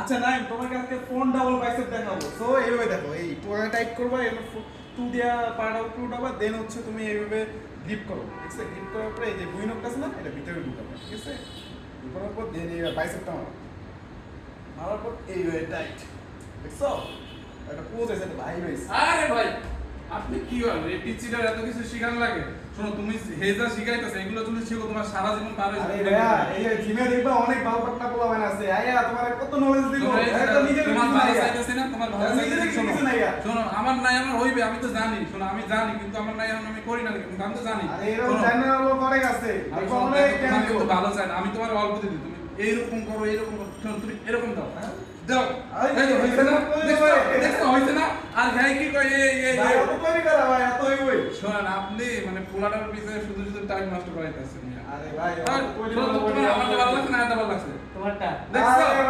আচ্ছা নাই তোমাকে আজকে ফোন ডাবল বাইসেপ দেখাবো। সো এইভাবে দেখো এই পুরো টাইট করবা এর টু দিয়া পার্ট আউট উঠাবা দেন হচ্ছে তুমি এইভাবে গ্রিপ করো ঠিক আছে? গ্রিপ করার পরে এই যে দুই নকটা আছে না এটা ভিতরে ঢুকাবে ঠিক আছে? ঢুকানোর পর দেন এই বাইসেপটা মারো। মারার পর এইভাবে টাইট দেখছ? একটা পোজ আছে একটা ভাই ভাই আরে ভাই আপনি কি বলেন এই পিচিটার এত কিছু শিখান লাগে। শোনো তুমি হেজা শিখাইতেছে এগুলো যদি শিখো তোমার সারা জীবন পার আরে যাবে। এই জিমে দেখবা অনেক ভালো নলেজ দিব। এটা নিজের তোমার ভালো নাই না তোমার ভালো নিজের শোনো শোনো আমার নাই আমার হইবে আমি তো জানি শোনো আমি জানি কিন্তু আমার নাই এখন আমি করি না কিন্তু আমি তো জানি। এরকম আমি ভালো চাই না আমি তোমার অল্প দিই তুমি এইরকম করো এইরকম করো তুমি এরকম দাও হ্যাঁ? দাও। আরে, এই তো, হইছে না? দেখছ? হইছে না? আর হ্যাঁ কি কয় এই এই ভাই এই। অত তৈরি করা ভাই এত হইবই শোনেন আপনি মানে পোলাটার পিছনে শুধু শুধু টাইম নষ্ট করাইতেছেন আরে ভাই তোমার আমারটা ভালো লাগছে না এটা ভালো লাগছে? তোমারটা? দেখছ?